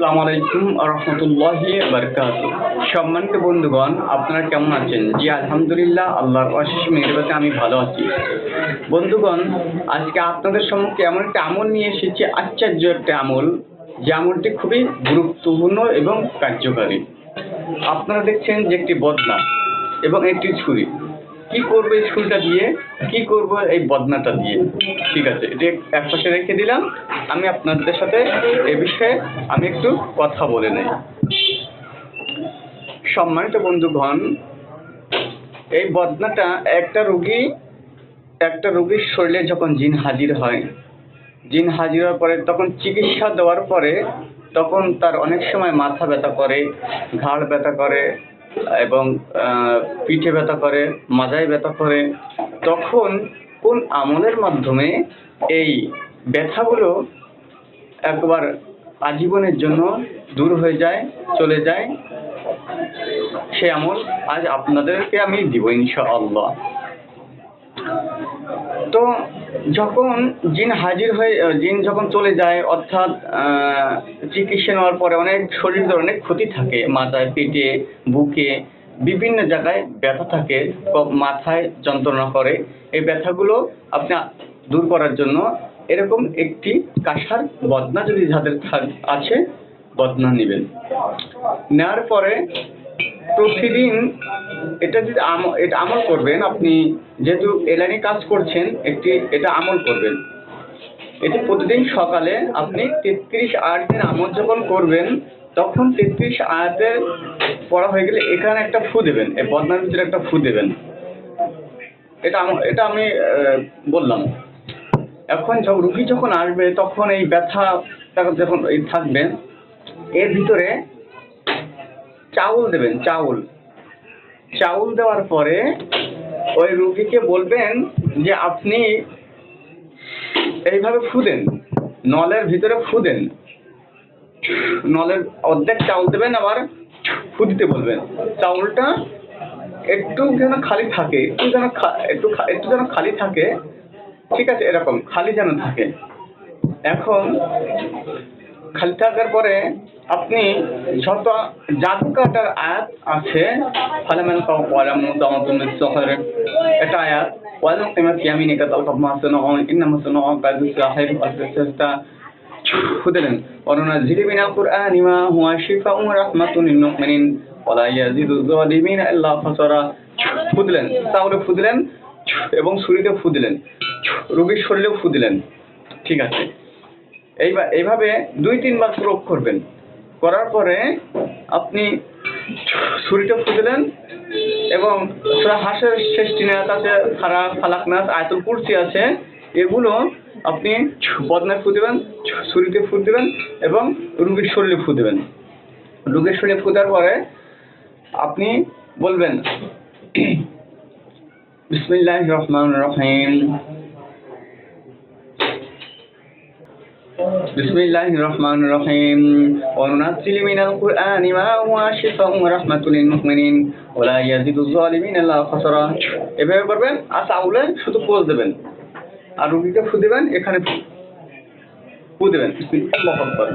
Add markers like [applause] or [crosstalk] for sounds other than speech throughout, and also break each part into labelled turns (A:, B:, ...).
A: আসসালামু আলাইকুম রহমতুল্লাহি বারকাত সম্মানিত বন্ধুগণ, আপনারা কেমন আছেন? জি, আলহামদুলিল্লাহ, আল্লাহর অশেষ মেহরবাতে আমি ভালো আছি। বন্ধুগণ, আজকে আপনাদের সম্মুখে এমন একটা আমল নিয়ে এসেছি, আশ্চর্য একটা আমল, যে আমলটি খুবই গুরুত্বপূর্ণ এবং কার্যকারী। আপনারা দেখছেন যে একটি বদনা এবং একটি ছুরি। কি করব এই দিয়ে? কি করব এই বদনাটা দিয়ে? ঠিক আছে, এটা এক পাশে রেখে দিলাম। আমি আপনাদের সাথে এ বিষয়ে আমি একটু কথা বলে নেই। সম্মানিত বন্ধুগণ, এই বদনাটা একটা রুগী, একটা রুগীর শরীরে যখন জিন হাজির হয়, জিন হাজির হওয়ার পরে, তখন চিকিৎসা দেওয়ার পরে, তখন তার অনেক সময় মাথা ব্যথা করে, ঘাড় ব্যথা করে এবং পিঠে ব্যথা করে, মাজায় ব্যথা করে, তখন কোন আমলের মাধ্যমে এই ব্যথাগুলো একবার আজীবনের জন্য দূর হয়ে যায়, চলে যায়? সে আমল আজ আপনাদেরকে আমি দিব ইনশাআল্লাহ। তো যখন জিন হাজির হয়ে জিন যখন চলে যায়, অর্থাৎ চিকিৎসা নেওয়ার পরে অনেক শরীরের অনেক ক্ষতি থাকে। মাথায় পেটে বুকে বিভিন্ন জায়গায় ব্যথা থাকে মাথায় যন্ত্রণা করে। এই ব্যথাগুলো আপনি, দূর করার জন্য এরকম একটি কাঁসার বদনা যদি যাদের আছে, বদনা নেবেন। নেওয়ার পরে প্রতিদিন এটা যদি এটা আমল করবেন, আপনি যেহেতু এলানি কাজ করছেন, একটি, এটা আমল করবেন। এটি প্রতিদিন সকালে আপনি তেত্রিশ আয়াতের আমল যখন করবেন, তখন তেত্রিশ আয়াতের পড়া হয়ে গেলে এখানে একটা ফু দেবেন, এই বদনার ভিতরে একটা ফু দেবেন। এটা এটা আমি বললাম। এখন যখন, রুগী যখন আসবে, তখন এই ব্যথা যখন থাকবে, এর ভিতরে চাউল দেবেন, চাউল। চাউল দেওয়ার পরে ওই রুগীকে বলবেন যে আপনি এইভাবে ফুদেন, নলের ভিতরে ফুদেন। নলের অর্ধেক চাউল দেবেন, আবার ফু দিতে বলবেন। চাউলটা একটু যেন খালি থাকে, একটু যেন একটু একটু যেন খালি থাকে, ঠিক আছে, এরকম, খালি যেন থাকে। এখন খালি থাকার পরে আপনি যত জাদু কাটার আয়াত আছে। ফালামেন ওয়ালাম মুতামাতুম বিসহর এটা আয়াত। ওয়ালাম কিমা ইয়ামিনিকা তালকাব মাসানা ইন্না মাসানা কাদু সাহির আসসতা খুদলেন ওয়ানুনাজিলু মিনাল কুরআনি মা হুয়া শিফাউন ওয়া রাহমাতুন লিল মুমিনিন। ওয়ালা ইয়াজিদু যালিমিনা ইল্লা খাসারা ফুদলেন। তাহলে ফুদলেন এবং ছুরিতে ফুদলেন। রোগীর শরীরেও ফুদলেন। ঠিক আছে। এইবার এইভাবে দুই তিনবার প্রয়োগ করবেন। করার পরে আপনি ছুরিটা ফুদিলেন এবং সুরা হাঁসের শেষ টিনাত আছে খারা ফালাক নাচ আয়তুল কুরসি আছে, এগুলো আপনি বদনায় ফু দেবেন ছুরিতে ফু দেবেন এবং রুগীর শরীরে ফু দেবেন। রুগীর শরীরে ফু দেওয়ার পরে আপনি বলবেন [clears throat] বিসমিল্লাহ রহমান রহিম। بسم الله الرحمن الرحيم وننزل من القرآن ما هو شفاء ورحمة للمؤمنين ولا يزيد الظالمين إلا خسرا এভাবে করবেন আর চাউলে শুধু পোজ দেবেন আর রুগীকে ফু দেবেন এখানে ফু- ফু দেবেন আল্লাহ আকবার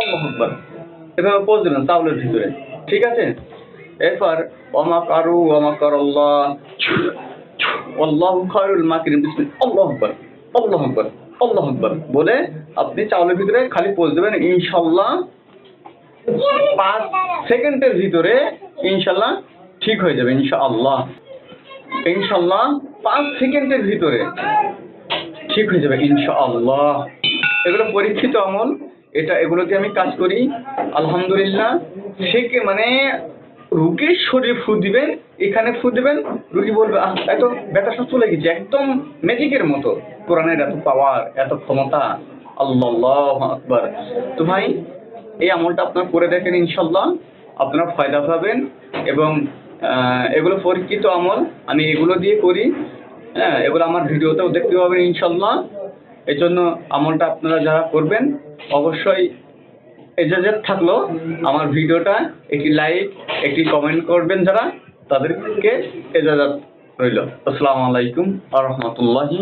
A: আল্লাহ আকবার এভাবে পোজ দেবেন চাউলের ভিতরে ঠিক আছে এরপর ওমা কারু ওমা কর আল্লাহ আল্লাহ খায়রুল মাকিরিন বিসমিল্লাহ আল্লাহু আকবার আল্লাহু আকবার আল্লাহু আকবার। বলে আপনি চাউলের ভিতরে খালি পোজ দেবেন ইনশাআল্লাহ পাঁচ সেকেন্ডের ভিতরে ইনশাআল্লাহ ঠিক হয়ে যাবে, ইনশাআল্লাহ। ইনশাআল্লাহ পাঁচ সেকেন্ডের ভিতরে ঠিক হয়ে যাবে, ইনশাআল্লাহ। এগুলো পরীক্ষিত আমল, এটা এগুলোতে আমি কাজ করি, আলহামদুলিল্লাহ। সেকে মানে রুগীর শরীরে ফু দিবেন, এখানে ফু দিবেন, রুগী বলবে, আহ, এত ব্যথা সব চলে গেছে, একদম ম্যাজিকের মতো। কোরআনের এত পাওয়ার এত ক্ষমতা, আল্লাহ আকবার। তো ভাই, এই আমলটা আপনার করে দেখেন ইনশাল্লাহ আপনারা ফায়দা পাবেন এবং এগুলো পরীক্ষিত আমল, আমি এগুলো দিয়ে করি। হ্যাঁ এগুলো আমার ভিডিওতেও দেখতে পাবেন ইনশাল্লাহ এই জন্য আমলটা আপনারা যারা করবেন, অবশ্যই এজাজত থাকল আমার ভিডিওটা, একটি লাইক একটি কমেন্ট করবেন যারা, তাদেরকে এজাজত রইল। আসসালামু আলাইকুম আ রহমতুল্লাহি